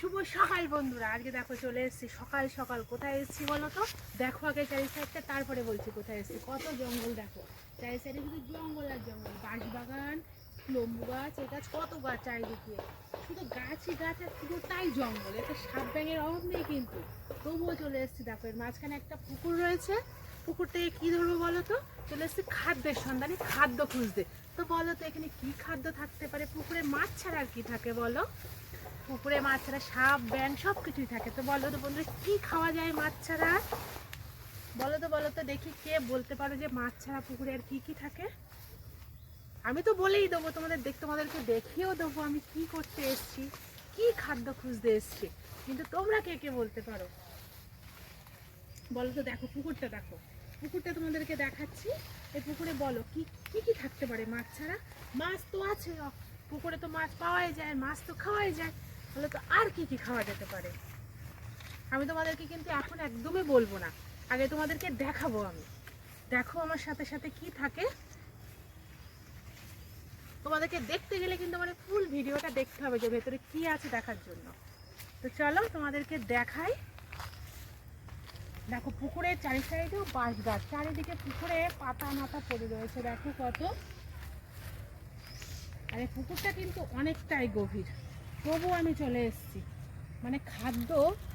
শুভ সকাল বন্ধুরা। আজকে দেখো চলে এসেছি সকাল সকাল। কোথায় এসেছি বলো তো? দেখো আগে চারি সাইডটা, তারপরে বলছি কোথায় এসেছি। কত জঙ্গল দেখো। চারি সাইডে শুধু জঙ্গল আর জঙ্গল। বাঁশ বাগান লম্বু গাছ, এই গাছ, কত গাছ চারিদিকে। শুধু গাছই গাছ আর শুধু তাই জঙ্গল। এটা সাপ ব্যাঙের অভাব নেই কিন্তু। তবুও চলে এসেছি দেখো। এর মাঝখানে একটা পুকুর রয়েছে। পুকুর থেকে কী ধরবো বলো তো? চলে এসেছি খাদ্যের সন্ধানে খাদ্য খুঁজতে। তো বলো তো এখানে কি খাদ্য থাকতে পারে? পুকুরে মাছ ছাড়া আর কি থাকে বলো? পুকুরে মাছ ছাড়া, সাপ ব্যাং সব কিছুই থাকে। তো বলো তো বন্ধুরা, কি খাওয়া যায় মাছ ছাড়া? বলো তো বলো তো, দেখি কে বলতে পারো যে মাছ ছাড়া পুকুরে আর কি কি থাকে? আমি তো বলেই দেবো তোমাদের, দেখ, তোমাদেরকে দেখিয়েও দেবো আমি কি করতে এসেছি, কি খাদ্য খুঁজতে এসেছি। কিন্তু তোমরা কে কে বলতে পারো? বলো তো, দেখো, পুকুরটা দেখো। পুকুরটা তোমাদেরকে দেখাচ্ছি। এই পুকুরে বলো, কি কি কি থাকতে পারে মাছ ছাড়া? মাছ তো আছে, পুকুরে তো মাছ পাওয়াই যায়, মাছ তো খাওয়াই যায়। তাহলে তো আর কি কি খাওয়া যেতে পারে? আমি তোমাদেরকে কিন্তু এখন একদমই বলব না। আগে তোমাদেরকে দেখাবো আমি। দেখো আমার সাথে সাথে কি থাকে। তোমাদেরকে দেখতে গেলে কিন্তু মানে ফুল ভিডিওটা দেখতে হবে যে ভেতরে কি আছে দেখার জন্য। তো চলো তোমাদেরকে দেখাই। দেখো পুকুরের চারি সাইডেও বাঁশ গাছ চারিদিকে পুকুরে পাতা মাথা পড়ে রয়েছে। দেখো কত। আর পুকুরটা কিন্তু অনেকটাই গভীর। তবু আমি চলে এসেছি। মানে খাদ্য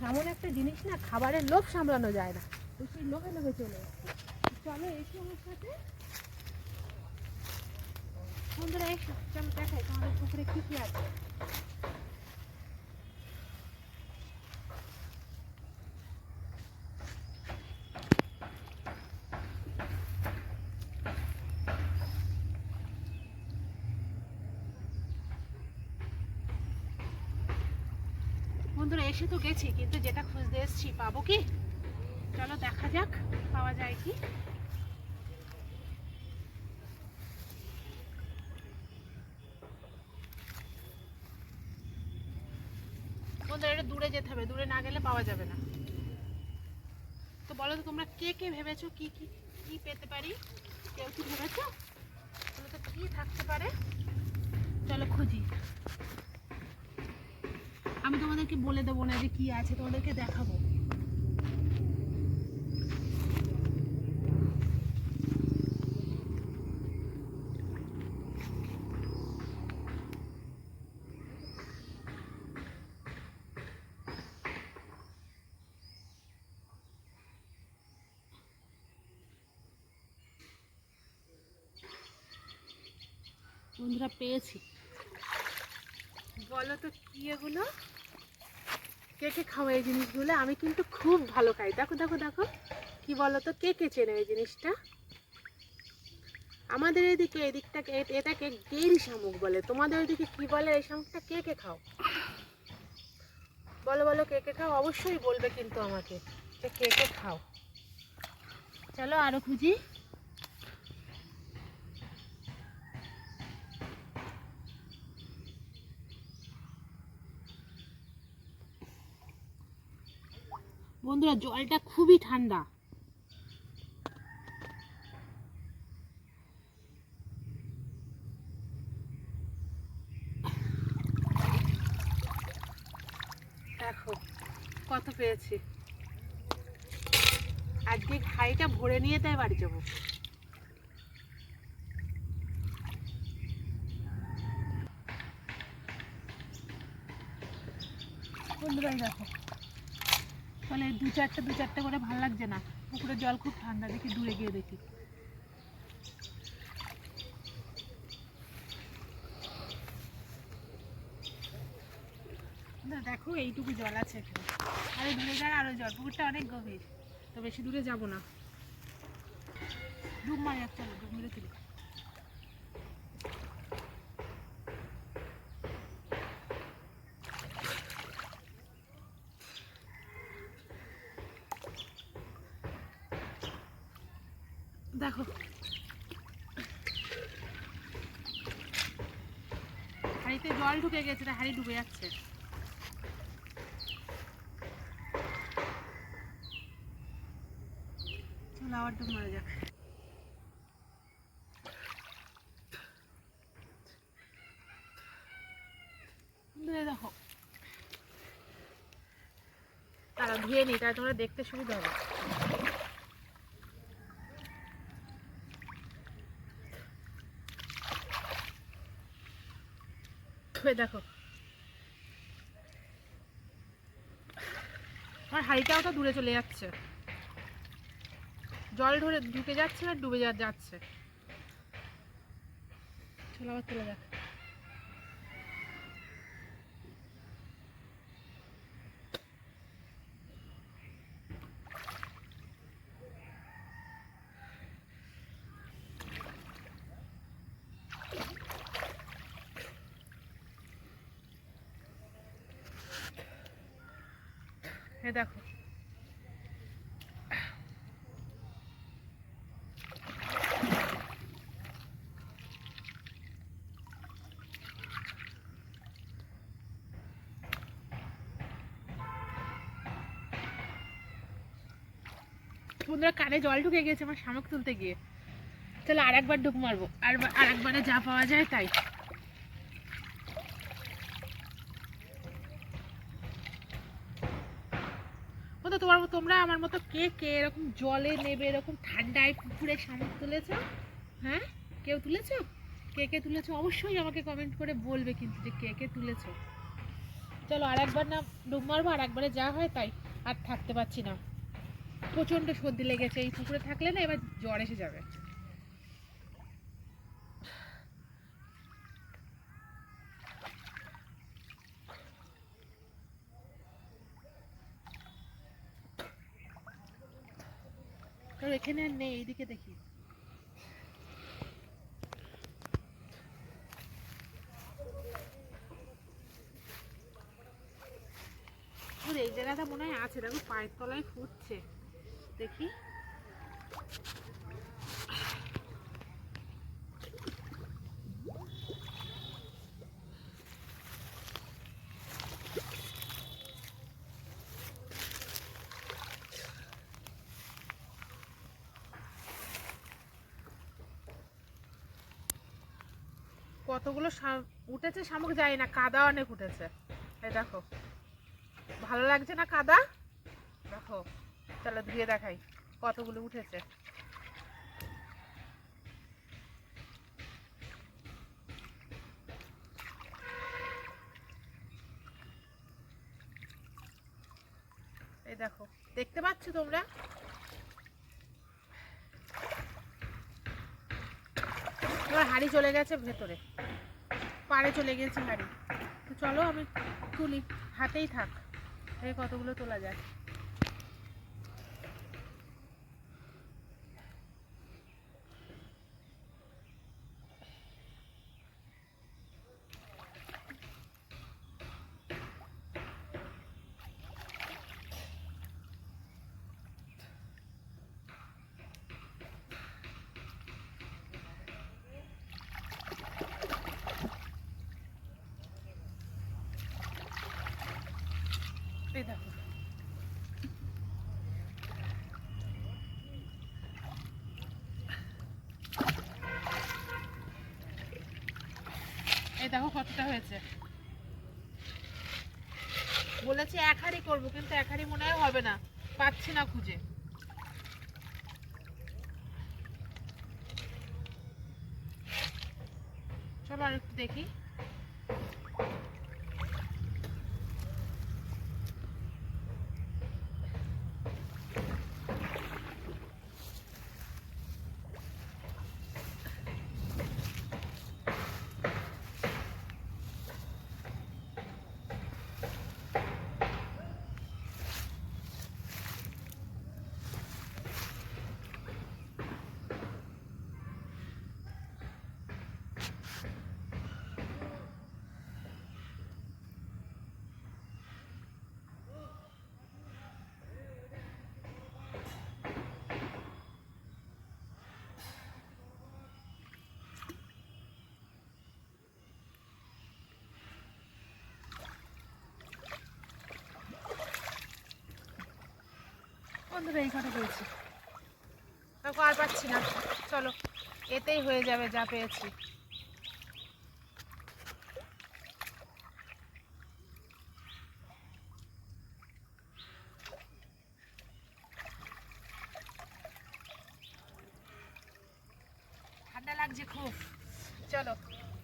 এমন একটা জিনিস না, খাবারের লোভ সামলানো যায় না। তো সেই লোভে লোভে চলে এসেছি। চলো এসে আমার সাথে। বন্ধুরা, এসে। চলো দেখাই তোমাদের পুকুরে কি কি আছে। এসে তো গেছি, কিন্তু যেটা খুঁজতে এসেছি, পাবো কি? চলো দেখা যাক, পাওয়া যায় কি? এটা দূরে যেতে হবে, দূরে না গেলে পাওয়া যাবে না। তো বলো তো, তোমরা কে কে ভেবেছো, কি কি কি পেতে পারি? কেউ কি ভেবেছো? তো, কি থাকতে পারে? চলো খুঁজি। তোমাদেরকে বলে দেবো না যে কি আছে, তোমাদেরকে দেখাবো। বন্ধুরা পেয়েছি। বলো তো কি এগুলো? কে কে খাওয়া এই জিনিসগুলো? আমি কিন্তু খুব ভালো খাই। দেখো দেখো দেখো। কি বলো তো কে কে চেনে এই জিনিসটা? আমাদের এদিকে এদিকটাকে এটাকে গেরি শামুক বলে। তোমাদের ওইদিকে কি বলে? এই শামুকটা কে কে খাও? বলো বলো, কে কে খাও? অবশ্যই বলবে কিন্তু আমাকে যে কে কে খাও। চলো আরও খুঁজি। বন্ধুরা, জলটা খুবই ঠান্ডা। দেখো, কত পেয়েছি। আজকে হাইটা ভরে নিয়ে তাই বাড়ি যাব। বন্ধুরাই দেখো। ফলে দু চারটে দু চারটে করে ভালো লাগছে না। পুকুরের জল খুব ঠান্ডা, দেখি দূরে গিয়ে দেখি। দেখো, এইটুকু জল আছে এখানে। আরে দূরে যায় আরও জল। পুকুরটা অনেক গভীর। তো বেশি দূরে যাব না। ডুব মারে একটা ডুব মেরে তুলি দেখো। হাড়িতে জল ঢুকে গেছে হাড়ি ডুবে যাচ্ছে। চলো আবার ডুব মারা যাক। দেখো। দাঁড়া ধুয়ে নিই তাহলে তোমরা দেখতে সুবিধা হবে। এই দেখো। আমার হাড়িটাও তো দূরে চলে যাচ্ছে। জল ধরে ঢুকে যাচ্ছে আর ডুবে যাচ্ছে। চলো আবার চলে যাক এ দেখো। বন্ধুরা, কানে জল ঢুকে গেছে, আমার শামুক তুলতে গিয়ে। চলো আর একবার ঢুক মারবো। আর আর একবারে যা পাওয়া যায় তাই। বন্ধু তোমার মতো- তোমরা আমার মতো কে কে এরকম জলে নেবে, এরকম ঠান্ডায় পুকুরে শামুক তুলেছ? হ্যাঁ? কেউ তুলেছ? কে কে তুলেছো? অবশ্যই আমাকে কমেন্ট করে বলবে কিন্তু যে কে কে তুলেছ। চলো আর একবার না ডুব মারবো, আর একবারে যা হয় তাই। আর থাকতে পারছি না। প্রচণ্ড সর্দি লেগেছে, এই পুকুরে থাকলে না এবার জ্বর এসে যাবে। এখানে আর নেই, এইদিকে দেখি। এই জায়গাটা মনে হয় আছে, দেখো, পায়ের তলায় ফুটছে। দেখি। কতগুলো উঠেছে শামুক যায় না, কাদা অনেক উঠেছে। এই দেখো। ভালো লাগছে না কাদা? দেখো, চলো ধুয়ে দেখাই কতগুলো উঠেছে। এই দেখো, দেখতে পাচ্ছ তোমরা? এবার হাড়ি চলে গেছে ভেতরে। পাড়ে চলে গেছে হাড়ি। তো চলো আমি তুলি হাতেই থাক। এই কতগুলো তোলা যায়। এই দেখো। এই দেখো কতটা হয়েছে। বলেছি এক হাড়ি করব, কিন্তু এক হাড়ি মনে হবে না। পাচ্ছি না খুঁজে। চলো আর একটু দেখি। বন্ধুরা এই ঘটে পেয়েছি। দেখো আর পাচ্ছি না। চলো, এতেই হয়ে যাবে যা পেয়েছি। ঠান্ডা লাগছে খুব। চলো,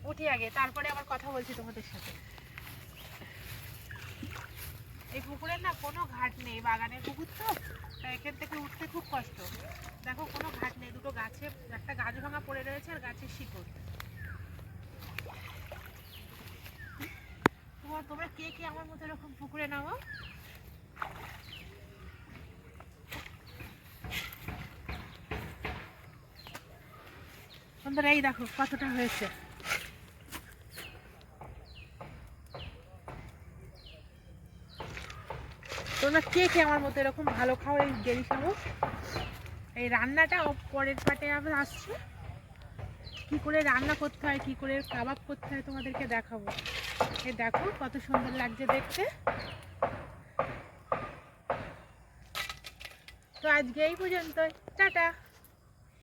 উঠি আগে, তারপরে আবার কথা বলছি তোমাদের সাথে। এই পুকুরের না কোনো ঘাট নেই, বাগানের পুকুর তো এখান থেকে উঠতে খুব কষ্ট। দেখো কোনো ঘাট নেই, দুটো গাছে, একটা গাছ ভাঙা পড়ে রয়েছে আর গাছের শিকড়। তোমার, তোমরা কে কে আমার মতো এরকম পুকুরে নামো? বন্ধুরা এই দেখো কতটা হয়েছে। তোমরা কে কে আমার মতো এরকম ভালো খাও এই দেরি খাব এই রান্নাটা পরের পাটে আবার আসছে। কী করে রান্না করতে হয়, কী করে কাবাব করতে হয় তোমাদেরকে দেখাবো। এ দেখো কত সুন্দর লাগছে দেখতে। তো আজকে এই পর্যন্ত টাটা।